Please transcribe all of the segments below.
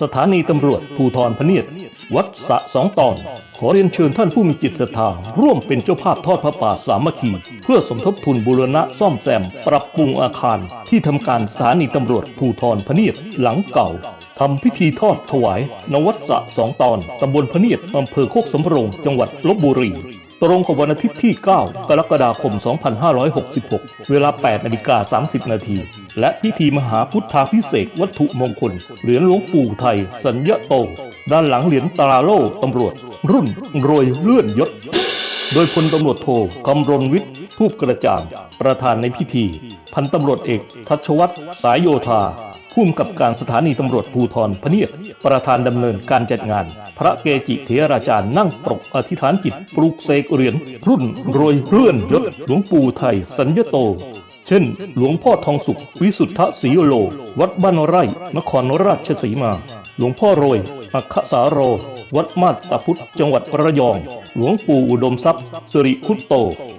สถานีตำรวจภูธรพเนียด วัดสะสองตอน ขอเรียนเชิญท่านผู้มีจิตศรัทธาร่วมเป็นเจ้าภาพทอดพระป่าสามัคคี เพื่อสมทบทุนบูรณะซ่อมแซม ปรับปรุงอาคาร ที่ทำการสถานีตำรวจภูธรพเนียดหลังเก่าทำพิธีทอดถวาย นวัดสะสองตอน ตำบลพเนียดอำเภอโคกสำโรง จังหวัดลบบุรี ตรงกับวันอาทิตย์ที่ 9 กรกฎาคม 2566 เวลา 8นาฬิกา30 นาที และพิธีมหาพุทธาพิเศษวัตถุมงคล เหรียญหลวงปู่ไทย สัญญาโต ด้านหลังเหรียญตราโล่ตำรวจ รุ่นโรยเลื่อนยศ โดยพลตำรวจโทคำรณวิทย์ทูปกระจ่าง ประธานในพิธี พันตำรวจเอกทัชวัฒน์สายโยธาผู้กำกับการสถานีตำรวจภูธรพเนียดประธานดำเนินการจัดงาน พระเกจิเถราจารย์นั่งปรกอธิษฐานจิตปลูกเสกเหรียญรุ่นโรยเลื่อนยศหลวงปู่ไทย สัญญโต ช่น หลวงพ่อทองสุข วิสุทธศรีโล วัดบ้านไร่ นครราชสีมา หลวงพ่อโรย อัคสาโร วัดมาตตพุทธจังหวัดระยอง หลวงปู่อุดมทรัพย์สิริคุตโต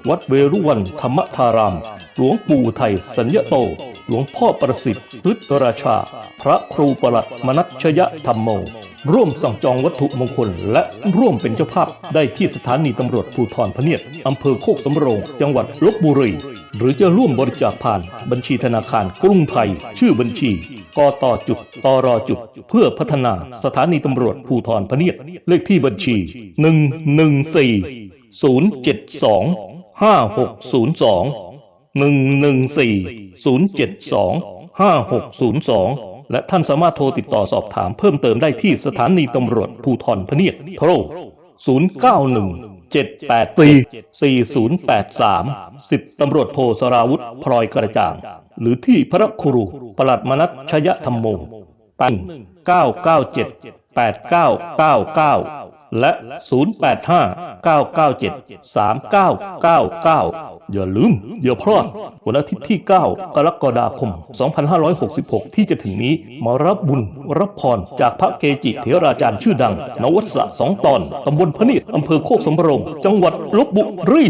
วัดเวรุวันธรรมธาราม หลวงปู่ไทยสัญญโต หลวงพ่อประสิทธิ์ฤทธราชา พระครูประหลัดมนัชชยธรรมโม ร่วมสั่งจองวัตถุมงคล และร่วมเป็นเจ้าภาพได้ที่สถานีตำรวจภูธรพเนียดอำเภอโคกสำโรง จังหวัดลบบุรี หรือจะร่วมบริจาคผ่านบัญชีธนาคารกรุงไทย ชื่อบัญชี กตจุดตรจุด เพื่อพัฒนาสถานีตำรวจภูธรพเนียดเลขที่บัญชี 114 072 5602 114-072-5602 และท่านสามารถโทรติดต่อสอบถามเพิ่มเติมได้ที่สถานีตำรวจภูธรพเนียดโทร091 784 4083 10 ตำรวจโทสราวุธพลอยกระจ่าง หรือที่พระครูประหลัดมนัสชยธรรมโมตัน997 8999 และ 085 997 3999 อย่าลืม อย่าพลาดวันอาทิตย์ที่ 9 กรกฎาคม 2566 ที่จะถึงนี้ มารับบุญรับพรจากพระเกจิเถราจารย์ชื่อดัง นวัดสะสองตอน ตำบลพนิษฐ์อำเภอโคกสมรงจังหวัดลบบุรี